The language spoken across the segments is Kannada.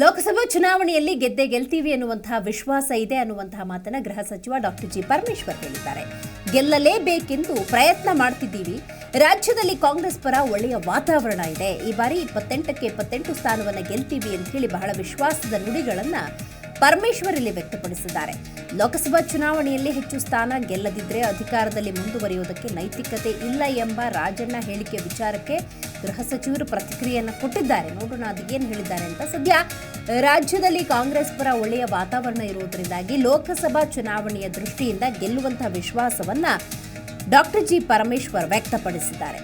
ಲೋಕಸಭಾ ಚುನಾವಣೆಯಲ್ಲಿ ಗೆದ್ದೆ ಗೆಲ್ತೀವಿ ಅನ್ನುವಂತಹ ವಿಶ್ವಾಸ ಇದೆ ಅನ್ನುವಂತಹ ಮಾತನ್ನ ಗೃಹ ಸಚಿವ ಡಾಕ್ಟರ್ ಜಿ ಪರಮೇಶ್ವರ್ ಹೇಳಿದ್ದಾರೆ. ಗೆಲ್ಲಲೇಬೇಕೆಂದು ಪ್ರಯತ್ನ ಮಾಡ್ತಿದ್ದೀವಿ. ರಾಜ್ಯದಲ್ಲಿ ಕಾಂಗ್ರೆಸ್ ಪರ ಒಳ್ಳೆಯ ವಾತಾವರಣ ಇದೆ. ಈ ಬಾರಿ ಇಪ್ಪತ್ತೆಂಟಕ್ಕೆ ಇಪ್ಪತ್ತೆಂಟು ಸ್ಥಾನವನ್ನ ಗೆಲ್ತೀವಿ ಅಂತ ಹೇಳಿ ಬಹಳ ವಿಶ್ವಾಸದ ನುಡಿಗಳನ್ನ ಪರಮೇಶ್ವರ್ ಇಲ್ಲಿ ವ್ಯಕ್ತಪಡಿಸಿದ್ದಾರೆ. ಲೋಕಸಭಾ ಚುನಾವಣೆಯಲ್ಲಿ ಹೆಚ್ಚು ಸ್ಥಾನ ಗೆಲ್ಲದಿದ್ರೆ ಅಧಿಕಾರದಲ್ಲಿ ಮುಂದುವರಿಯುವುದಕ್ಕೆ ನೈತಿಕತೆ ಇಲ್ಲ ಎಂಬ ರಾಜಣ್ಣ ಹೇಳಿಕೆ ವಿಚಾರಕ್ಕೆ ಗೃಹ ಸಚಿವರು ಪ್ರತಿಕ್ರಿಯೆಯನ್ನು ಕೊಟ್ಟಿದ್ದಾರೆ. ನೋಡೋಣ ಅದು ಏನು ಹೇಳಿದ್ದಾರೆ ಅಂತ. ಸದ್ಯ ರಾಜ್ಯದಲ್ಲಿ ಕಾಂಗ್ರೆಸ್ ಪರ ಒಳ್ಳೆಯ ವಾತಾವರಣ ಇರುವುದರಿಂದಾಗಿ ಲೋಕಸಭಾ ಚುನಾವಣೆಯ ದೃಷ್ಟಿಯಿಂದ ಗೆಲ್ಲುವಂತಹ ವಿಶ್ವಾಸವನ್ನ ಡಾಕ್ಟರ್ ಜಿ ಪರಮೇಶ್ವರ್ ವ್ಯಕ್ತಪಡಿಸಿದ್ದಾರೆ.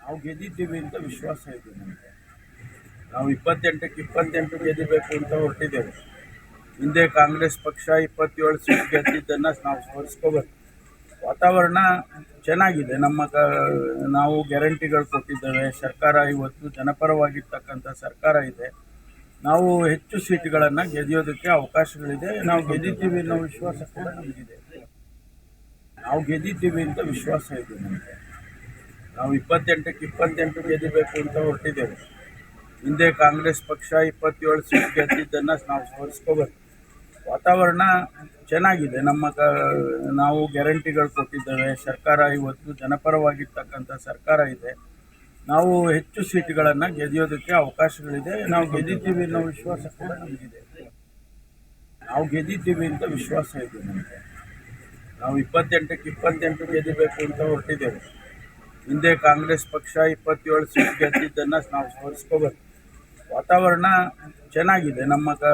ನಾವು ಗೆದ್ದಿದ್ದೀವಿ ಅಂತ ವಿಶ್ವಾಸ ಇದೆ ನಮಗೆ. ನಾವು ಇಪ್ಪತ್ತೆಂಟಕ್ಕೆ ಇಪ್ಪತ್ತೆಂಟು ಗೆದ್ದಬೇಕು ಅಂತ ಹೊರಟಿದ್ದೇವೆ. ಹಿಂದೆ ಕಾಂಗ್ರೆಸ್ ಪಕ್ಷ ಇಪ್ಪತ್ತೇಳು ಸೀಟ್ ಗೆದ್ದಿದ್ದನ್ನು ನಾವು ಸ್ಮರಿಸ್ಕೋಬೇಕು. ವಾತಾವರಣ ಚೆನ್ನಾಗಿದೆ. ನಮ್ಮ ಕ, ನಾವು ಗ್ಯಾರಂಟಿಗಳು ಕೊಟ್ಟಿದ್ದೇವೆ. ಸರ್ಕಾರ ಇವತ್ತು ಜನಪರವಾಗಿರ್ತಕ್ಕಂಥ ಸರ್ಕಾರ ಇದೆ. ನಾವು ಹೆಚ್ಚು ಸೀಟ್ಗಳನ್ನು ಗೆದ್ಯೋದಕ್ಕೆ ಅವಕಾಶಗಳಿದೆ. ನಾವು ಗೆದ್ದಿದ್ದೀವಿ ಅನ್ನೋ ವಿಶ್ವಾಸ ಕೂಡ ನಮಗಿದೆ. ನಾವು ಗೆದ್ದಿದ್ದೀವಿ ಅಂತ ವಿಶ್ವಾಸ ಇದೆ ನಮಗೆ. ನಾವು ಇಪ್ಪತ್ತೆಂಟಕ್ಕೆ ಇಪ್ಪತ್ತೆಂಟು ಗೆದ್ದಬೇಕು ಅಂತ ಹೊರಟಿದ್ದೇವೆ. ಹಿಂದೆ ಕಾಂಗ್ರೆಸ್ ಪಕ್ಷ ಇಪ್ಪತ್ತೇಳು ಸೀಟ್ ಗೆದ್ದಿದ್ದನ್ನು ನಾವು ಸ್ಮರಿಸ್ಕೋಬೇಕು. ವಾತಾವರಣ ಚೆನ್ನಾಗಿದೆ. ನಮ್ಮ ಕ, ನಾವು ಗ್ಯಾರಂಟಿಗಳು ಕೊಟ್ಟಿದ್ದೇವೆ. ಸರ್ಕಾರ ಇವತ್ತು ಜನಪರವಾಗಿರ್ತಕ್ಕಂಥ ಸರ್ಕಾರ ಇದೆ. ನಾವು ಹೆಚ್ಚು ಸೀಟ್ಗಳನ್ನು ಗೆದ್ಯೋದಕ್ಕೆ ಅವಕಾಶಗಳಿದೆ. ನಾವು ಗೆದ್ದಿದ್ದೀವಿ ಅನ್ನೋ ವಿಶ್ವಾಸ ಕೂಡ ನಮಗಿದೆ. ನಾವು ಗೆದ್ದಿದ್ದೀವಿ ಅಂತ ವಿಶ್ವಾಸ ಇದೆ ನಮಗೆ. ನಾವು ಇಪ್ಪತ್ತೆಂಟಕ್ಕೆ ಇಪ್ಪತ್ತೆಂಟು ಗೆದ್ದಬೇಕು ಅಂತ ಹೊರಟಿದ್ದೇವೆ. ಹಿಂದೆ ಕಾಂಗ್ರೆಸ್ ಪಕ್ಷ ಇಪ್ಪತ್ತೇಳು ಸೀಟ್ ಗೆದ್ದಿದ್ದನ್ನು ನಾವು ಸ್ಮರಿಸ್ಕೋಬೇಕು. ವಾತಾವರಣ ಚೆನ್ನಾಗಿದೆ. ನಮ್ಮ ಕ,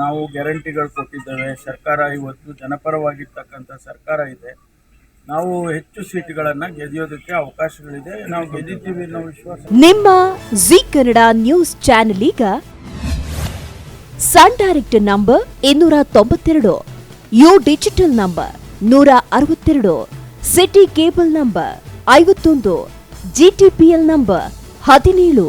ನಾವು ಗ್ಯಾರಂಟಿಗಳು ಕೊಟ್ಟಿದ್ದೇವೆ. ಸರ್ಕಾರ ಇವತ್ತು ಜನಪರವಾಗಿರ್ತಕ್ಕಂಥ ಸರ್ಕಾರ ಇದೆ. ನಾವು ಹೆಚ್ಚು ಸೀಟ್ಗಳನ್ನು ಗೆದಿಯೋದಕ್ಕೆ ಅವಕಾಶಗಳಿದೆ. ನಾವು ಗೆದ್ದಿದ್ದೀವಿ ಅನ್ನೋ ವಿಶ್ವಾಸ. ನಿಮ್ಮ ಜಿ ಕನ್ನಡ ನ್ಯೂಸ್ ಚಾನೆಲ್ ಈಗ ಸನ್ ಡೈರೆಕ್ಟ್ ನಂಬರ್ ಇನ್ನೂರ ತೊಂಬತ್ತೆರಡು, ಯು ಡಿಜಿಟಲ್ ನಂಬರ್ ನೂರ ಅರವತ್ತೆರಡು, ಸಿಟಿ ಕೇಬಲ್ ನಂಬರ್ ಐವತ್ತೊಂದು ಜಿಟಿಪಿಎಲ್ ನಂಬರ್ ಹದಿನೇಳು.